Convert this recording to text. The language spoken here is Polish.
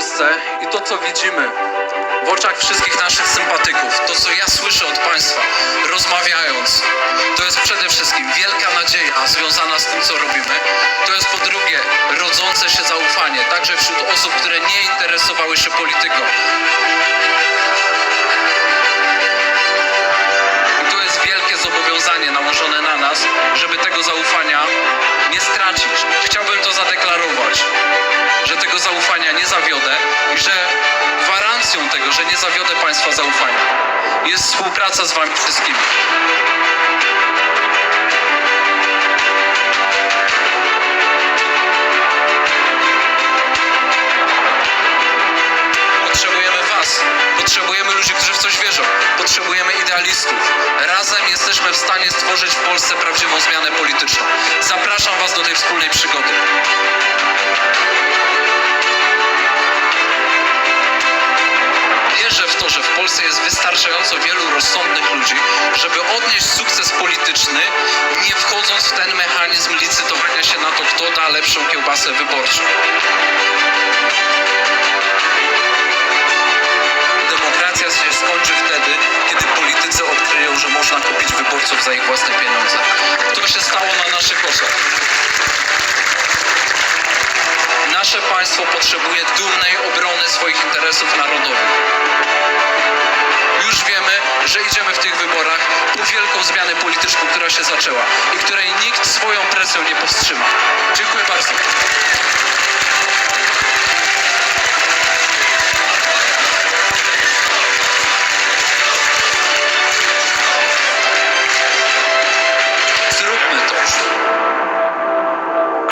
Polsce i to, co widzimy w oczach wszystkich naszych sympatyków, to, co ja słyszę od Państwa, rozmawiając, to jest przede wszystkim wielka nadzieja związana z tym, co robimy. To jest po drugie rodzące się zaufanie, także wśród osób, które nie interesowały się polityką. To jest wielkie zobowiązanie nałożone na nas, żeby tego zaufania nie stracić. Chciałbym to zadeklarować, że tego zaufania nie zawiodę i że gwarancją tego, że nie zawiodę Państwa zaufania jest współpraca z Wami wszystkimi. Potrzebujemy Was. Potrzebujemy ludzi, którzy w coś wierzą. Potrzebujemy idealistów. Razem jesteśmy w stanie stworzyć w Polsce prawdziwą zmianę polityczną. Zapraszam Was do tej wspólnej przygody. Że w Polsce jest wystarczająco wielu rozsądnych ludzi, żeby odnieść sukces polityczny, nie wchodząc w ten mechanizm licytowania się na to, kto da lepszą kiełbasę wyborczą. Demokracja się skończy wtedy, kiedy politycy odkryją, że można kupić wyborców za ich własne pieniądze. To się stało na naszych oczach. Nasze państwo potrzebuje dumnej obrony swoich interesów narodowych. Że idziemy w tych wyborach po wielką zmianę polityczną, która się zaczęła i której nikt swoją presją nie powstrzyma. Dziękuję bardzo.